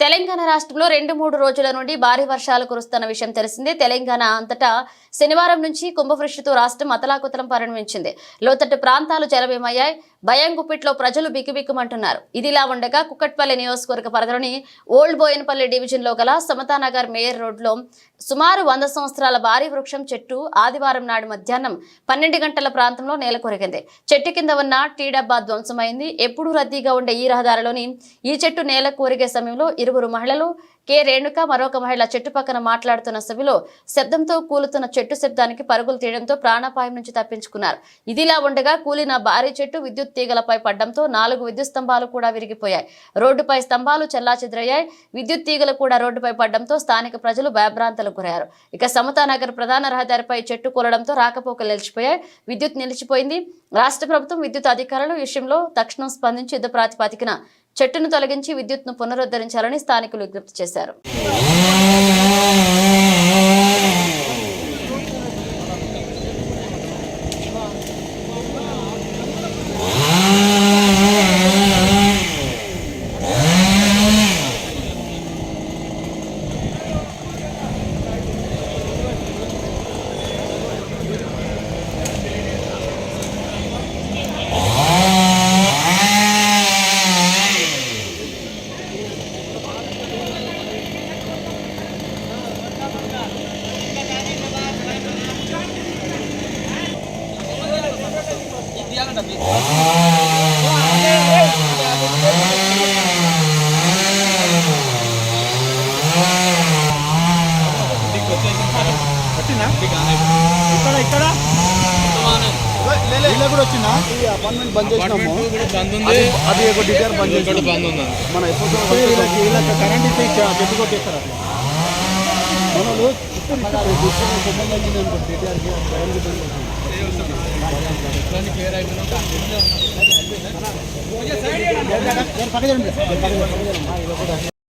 తెలంగాణ రాష్ట్రంలో రెండు మూడు రోజుల నుండి భారీ వర్షాలు కురుస్తున్న విషయం తెలిసిందే. తెలంగాణ అంతటా శనివారం నుంచి కుంభవృష్టితో రాష్ట్రం అతలాకుతలం పరిణమించింది. లోతట్టు ప్రాంతాలు జలమయమయ్యాయి. భయం గుప్పిట్లో ప్రజలు బిక్కుబిక్కుమంటున్నారు ఇదిలా ఉండగా కుక్కట్పల్లి నియోజకవర్గ పరిధిలోని ఓల్డ్ బోయన్పల్లి డివిజన్లో గల సమతానగర్ మేయర్ రోడ్లో సుమారు వంద సంవత్సరాల భారీ వృక్షం చెట్టు ఆదివారం నాడు మధ్యాహ్నం పన్నెండు గంటల ప్రాంతంలో నేల కొరిగింది. చెట్టు కింద ఉన్న టీ డబ్బా ధ్వంసమైంది. ఎప్పుడూ రద్దీగా ఉండే ఈ రహదారిలోని ఈ చెట్టు నేల కోరిగే సమయంలో ఇరువురు మహిళలు కె రేణుక మరొక మహిళ చెట్టు పక్కన మాట్లాడుతున్న సభలో శబ్దంతో కూలుతున్న చెట్టు శబ్దానికి పరుగులు తీయడంతో ప్రాణాపాయం నుంచి తప్పించుకున్నారు. ఇదిలా ఉండగా కూలిన భారీ చెట్టు విద్యుత్ తీగలపై పడ్డంతో నాలుగు విద్యుత్ స్తంభాలు కూడా విరిగిపోయాయి. రోడ్డుపై స్తంభాలు చెల్లాచెదరయ్యాయి. విద్యుత్ తీగలు కూడా రోడ్డుపై పడ్డంతో స్థానిక ప్రజలు భయభ్రాంతలకు గురయ్యారు. ఇక సమతానగర్ ప్రధాన రహదారిపై చెట్టు కూలడంతో రాకపోకలు నిలిచిపోయాయి. విద్యుత్ నిలిచిపోయింది. రాష్ట్ర ప్రభుత్వం విద్యుత్ అధికారులు విషయంలో తక్షణం స్పందించి యుద్ధ ప్రాతిపదికన చెట్టును తొలగించి విద్యుత్ను పునరుద్ధరించాలని స్థానికులు విజ్ఞప్తి చేశారు. ఇక్కడ ఇక్కడ కూడా వచ్చిందా ఈ అపార్ట్మెంట్ బంద్ చేసినాము అది ఒక డిటైర్ బంద్ చేసినాము బంద్ ఉంది మన ఎప్పుడు కరెంట్ ఇస్తే చెట్టు కొట్టేస్తారు అట్లా మనలు ఇప్పుడు ఇస్తారు. అనుకో డిటైర్కి కరెంట్ బంద్ చేసినాము. పక్కన